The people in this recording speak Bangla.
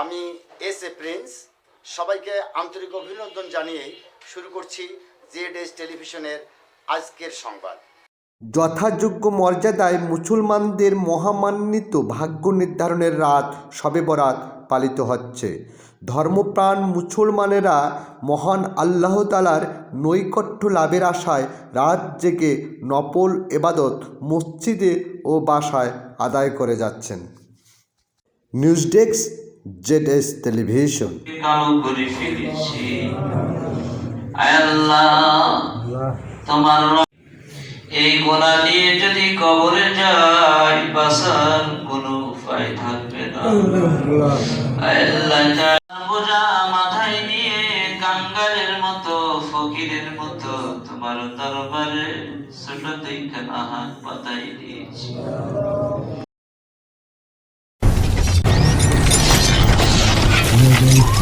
আমি এস এ প্রিন্স। সবাইকে আন্তরিক অভিনন্দন জানিয়ে শুরু করছি জেড এস টেলিভিশনের আজকের সংবাদ। যথাযোগ্য মর্যাদায় মুসলমানদের মহামান্বিত ভাগ্য নির্ধারণের রাত শবে বরাত পালিত হচ্ছে। ধর্মপ্রাণ মুসলমানেরা মহান আল্লাহ তালার নৈকট্য লাভের আশায় রাত জেগে নপল এবাদত মসজিদে ও বাসায় আদায় করে যাচ্ছেন। News desk Z S television. এই গোনা নিয়ে যদি কবরে যাই, বাসার কোনো উপায় থাকবে না। বোঝা মাথায় নিয়ে কাঙ্গালের মতো, ফকিরের মতো তোমার দরবারে ছোট থেকে হাত পাতাই দিয়েছি।